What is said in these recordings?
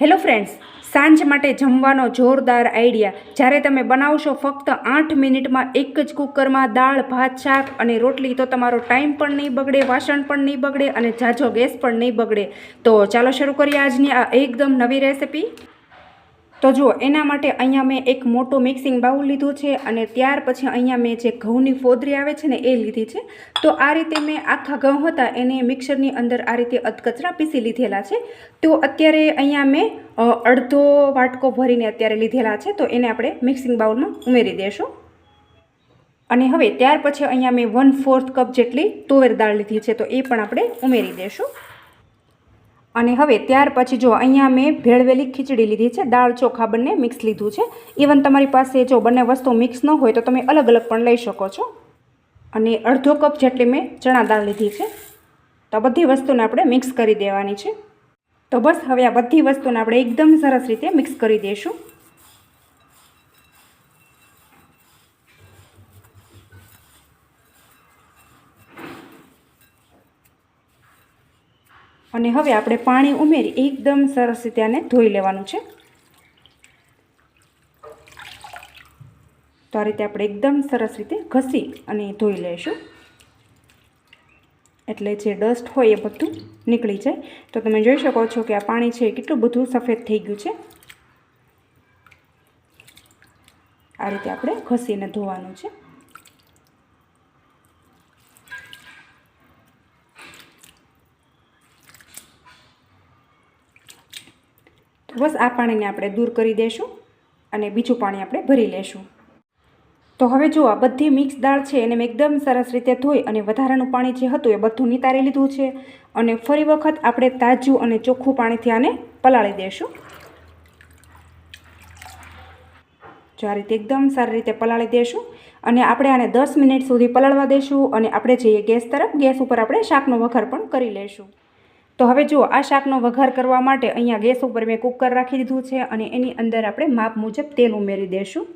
Hello friends સાંજ માટે જમવાનો જોરદાર આઈડિયા જ્યારે તમે બનાવશો ફક્ત આઠ મિનિટમાં એક જ કુકરમાં દાળ, ભાત, શાક અને રોટલી, તો તમારો ટાઈમ પણ નહીં બગડે, વાસણ પણ નહીં બગડે અને ઝાઝો ગેસ પણ નહીં બગડે. તો ચાલો શરૂ કરીએ આજની આ એકદમ નવી રેસિપી તો જુઓ, એના માટે અહીંયા મેં એક મોટો મિક્સિંગ બાઉલ લીધું છે અને ત્યાર પછી અહીંયા મેં જે ઘઉંની ફોદરી આવે છે ને એ લીધી છે. તો આ રીતે મેં આખા ઘઉં હતા એને મિક્સરની અંદર આ રીતે અધકચરા પીસી લીધેલા છે. તો અત્યારે અહીંયા મેં અડધો વાટકો ભરીને અત્યારે લીધેલા છે. તો એને આપણે મિક્સિંગ બાઉલમાં ઉમેરી દેશું. અને હવે ત્યાર પછી અહીંયા મેં વન ફોર્થ કપ જેટલી તુવેર દાળ લીધી છે. તો એ પણ આપણે ઉમેરી દઈશું અને હવે ત્યાર પછી જો અહીંયા મેં ભેળવેલી ખીચડી લીધી છે, દાળ ચોખા બંને મિક્સ લીધું છે. ઇવન તમારી પાસે જો બંને વસ્તુ મિક્સ ન હોય તો તમે અલગ અલગ પણ લઈ શકો છો. અને અડધો કપ જેટલી મેં ચણા દાળ લીધી છે. તો બધી વસ્તુને આપણે મિક્સ કરી દેવાની છે. તો બસ હવે આ બધી વસ્તુને આપણે એકદમ સરસ રીતે મિક્સ કરી દઈશું અને હવે આપણે પાણી ઉમેરી એકદમ સરસ રીતે આને ધોઈ લેવાનું છે. તો આ રીતે આપણે એકદમ સરસ રીતે ઘસી અને ધોઈ લઈશું. એટલે જે ડસ્ટ હોય એ બધું નીકળી જાય. તો તમે જોઈ શકો છો કે આ પાણી છે કેટલું બધું સફેદ થઈ ગયું છે. આ રીતે આપણે ઘસીને ધોવાનું છે. બસ આ પાણીને આપણે દૂર કરી દઈશું અને બીજું પાણી આપણે ભરી લેશું. તો હવે જો બધી મિક્સ દાળ છે, એને મેં એકદમ સરસ રીતે ધોઈ અને વધારાનું પાણી જે હતું એ બધું નિતારી લીધું છે અને ફરી વખત આપણે તાજું અને ચોખ્ખું પાણીથી આને પલાળી દઈશું જો આ રીતે એકદમ સારી રીતે પલાળી દઈશું અને આપણે આને દસ મિનિટ સુધી પલાળવા દઈશું અને આપણે જઈએ ગેસ તરફ, ગેસ ઉપર આપણે શાકનો વઘાર પણ કરી લઈશું તો હવે જુઓ, આ શાકનો વઘાર કરવા માટે અહીંયા ગેસ ઉપર મેં કુકર રાખી દીધું છે અને એની અંદર આપણે માપ મુજબ તેલ ઉમેરી દઈશું.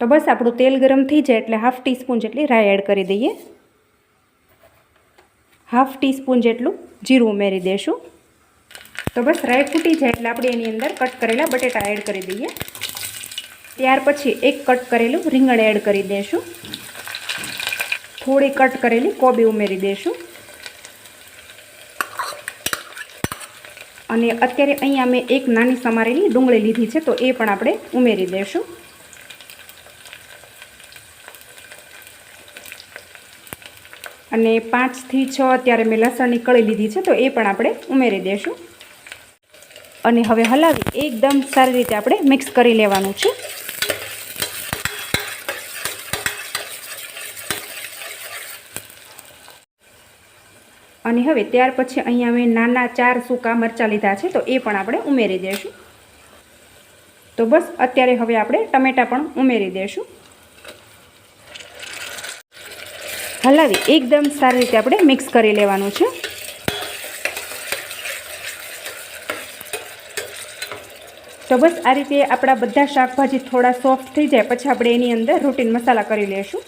તો બસ આપણું તેલ ગરમ થઈ જાય એટલે હાફ ટીસ્પૂન જેટલી રાઈ એડ કરી દઈએ. હાફ ટીસ્પૂન જેટલું જીરું ઉમેરી દઈશું. તો બસ રાઈ ફૂટી જાય એટલે આપણે એની અંદર કટ કરેલા બટેટા એડ કરી દઈએ. ત્યાર પછી એક કટ કરેલું રીંગણ એડ કરી દઈશું. થોડી કટ કરેલી, કોબી ઉમેરી દઈશું અને અત્યારે અહીંયા મેં એક નાની સમારેલી ડુંગળી લીધી છે, તો એ પણ આપણે ઉમેરી દઈશું અને પાંચથી છ અત્યારે મેં લસણની કળી લીધી છે, તો એ પણ આપણે ઉમેરી દઈશું અને હવે હલાવી, એકદમ સારી રીતે આપણે મિક્સ કરી લેવાનું છે. અને હવે ત્યાર પછી અહીંયા મેં નાના ચાર સૂકા મરચાં લીધા છે, તો એ પણ આપણે ઉમેરી દઈશું તો બસ, અત્યારે હવે આપણે ટમેટાં પણ ઉમેરી દઈશું હલાવી, એકદમ સારી રીતે આપણે મિક્સ કરી લેવાનું છે. તો બસ, આ રીતે આપણા બધા શાકભાજી થોડા સોફ્ટ થઈ જાય, પછી આપણે એની અંદર રૂટીન મસાલા કરી લઈશું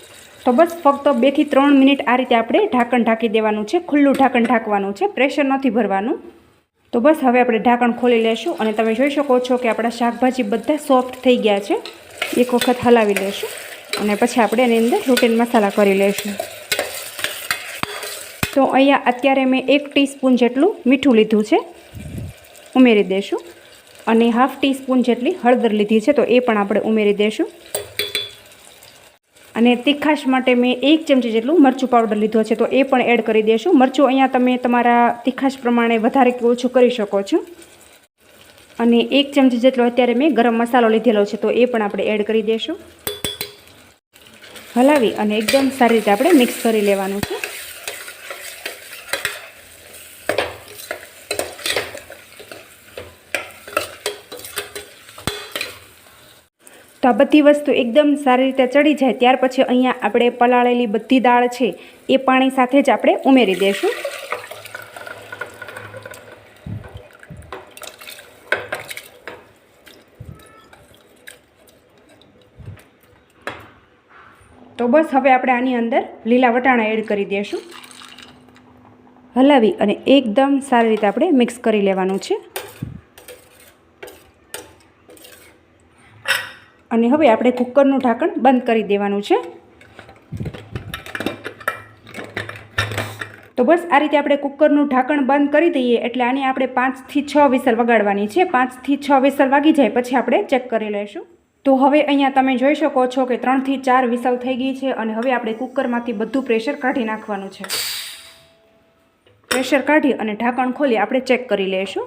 તો બસ ફક્ત બેથી ત્રણ મિનિટ આ રીતે આપણે ઢાંકણ ઢાંકી દેવાનું છે. ખુલ્લું ઢાંકણ ઢાંકવાનું છે. પ્રેશર નથી ભરવાનું. તો બસ હવે આપણે ઢાંકણ ખોલી લેશું અને તમે જોઈ શકો છો કે આપણા શાકભાજી બધા સોફ્ટ થઈ ગયા છે. એક વખત હલાવી લેશું અને પછી આપણે એની અંદર રૂટીન મસાલા કરી લઈશું તો અહીંયા અત્યારે મેં એક ટીસ્પૂન જેટલું મીઠું લીધું છે. ઉમેરી દઈશું અને હાફ ટીસ્પૂન જેટલી હળદર લીધી છે. તો એ પણ આપણે ઉમેરી દઈશું અને તીખાશ માટે મેં એક ચમચી જેટલું મરચું પાવડર લીધો છે, તો એ પણ એડ કરી દઈશું મરચું અહીંયા તમે તમારા તીખાશ પ્રમાણે વધારે કે ઓછું કરી શકો છો. અને એક ચમચી જેટલો અત્યારે મેં ગરમ મસાલો લીધેલો છે, તો એ પણ આપણે એડ કરી દઈશું હલાવી અને એકદમ સારી રીતે આપણે મિક્સ કરી લેવાનું છે. તો આ બધી વસ્તુ એકદમ સારી રીતે ચડી જાય. ત્યાર પછી અહીંયા આપણે પલાળેલી બધી દાળ છે, એ પાણી સાથે જ આપણે ઉમેરી દઈશું. તો બસ હવે આપણે આની અંદર લીલા વટાણા એડ કરી દઈશું. હલાવી અને એકદમ સારી રીતે આપણે મિક્સ કરી લેવાનું છે. અને હવે આપણે કુકરનું ઢાંકણ બંધ કરી દેવાનું છે. તો બસ આ રીતે આપણે કુકરનું ઢાંકણ બંધ કરી દઈએ એટલે આની આપણે પાંચથી છ વિસલ વગાડવાની છે. પાંચથી છ વિસલ વાગી જાય પછી આપણે ચેક કરી લઈશું. તો હવે અહીંયા તમે જોઈ શકો છો કે ત્રણથી ચાર વિસલ થઈ ગઈ છે અને હવે આપણે કુકરમાંથી બધું પ્રેશર કાઢી નાખવાનું છે. પ્રેશર કાઢી અને ઢાંકણ ખોલી આપણે ચેક કરી લઈશું.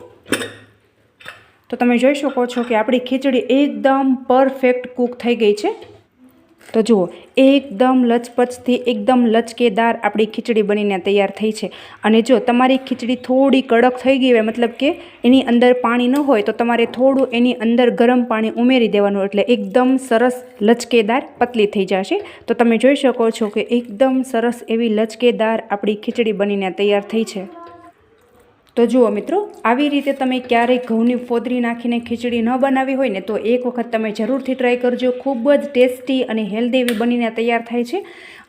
તો તમે જોઈ શકો છો કે આપણી ખીચડી એકદમ પરફેક્ટ કૂક થઈ ગઈ છે. તો જુઓ, એકદમ લચપચથી, એકદમ લચકેદાર આપણી ખીચડી બનીને તૈયાર થઈ છે. અને જો તમારી ખીચડી થોડી કડક થઈ ગઈ હોય, મતલબ કે એની અંદર પાણી ન હોય, તો તમારે થોડું એની અંદર ગરમ પાણી ઉમેરી દેવાનું એટલે એકદમ સરસ લચકેદાર પતલી થઈ જશે. તો તમે જોઈ શકો છો કે એકદમ સરસ એવી લચકેદાર આપણી ખીચડી બનીને તૈયાર થઈ છે. તો જુઓ મિત્રો, આવી રીતે તમે ક્યારેય ઘઉંની ફોદરી નાખીને ખીચડી ન બનાવી હોય ને તો એક વખત તમે જરૂરથી ટ્રાય કરજો. ખૂબ જ ટેસ્ટી અને હેલ્ધી એવી બનીને તૈયાર થાય છે.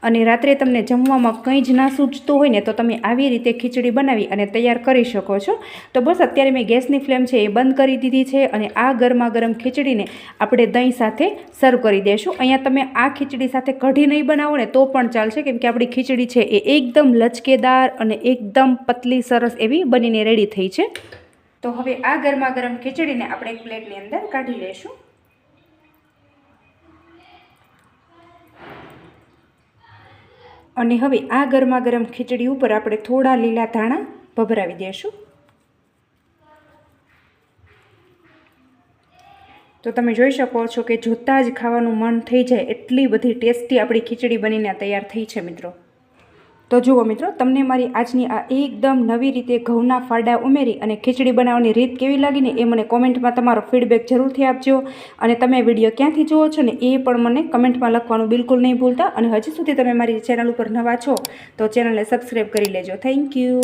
અને રાત્રે તમને જમવામાં કંઈ જ ના સૂચતું હોય ને તો તમે આવી રીતે ખીચડી બનાવી અને તૈયાર કરી શકો છો. તો બસ અત્યારે મેં ગેસની ફ્લેમ છે એ બંધ કરી દીધી છે અને આ ગરમા ગરમ ખીચડીને આપણે દહીં સાથે સર્વ કરી દઈશું અહીંયા તમે આ ખીચડી સાથે કઢી નહીં બનાવો ને તો પણ ચાલશે કેમ કે આપણી ખીચડી છે એ એકદમ લચકેદાર અને એકદમ પતલી સરસ એવી બનીને રેડી થઈ છે. તો હવે આ ગરમા ગરમ ખીચડીને આપણે એક પ્લેટની અંદર કાઢી લઈશું. અને હવે આ ગરમા ગરમ ખીચડી ઉપર આપણે થોડા લીલા ધાણા ભભરાવી દઈશું. તો તમે જોઈ શકો છો કે જોતાં જ ખાવાનું મન થઈ જાય એટલી બધી ટેસ્ટી આપણી ખીચડી બનીને તૈયાર થઈ છે મિત્રો. તો જુઓ મિત્રો, તમને મારી આજની આ એકદમ નવી રીતે ઘઉંના ફાડા ઉમેરી અને ખીચડી બનાવવાની રીત કેવી લાગીને એ મને કોમેન્ટમાં તમારો ફીડબેક જરૂરથી આપજો. અને તમે વીડિયો ક્યાંથી જુઓ છો ને એ પણ મને કમેન્ટમાં લખવાનું બિલકુલ નહીં ભૂલતા. અને હજી સુધી તમે મારી ચેનલ ઉપર નવા છો તો ચેનલને સબસ્ક્રાઈબ કરી લેજો. Thank you.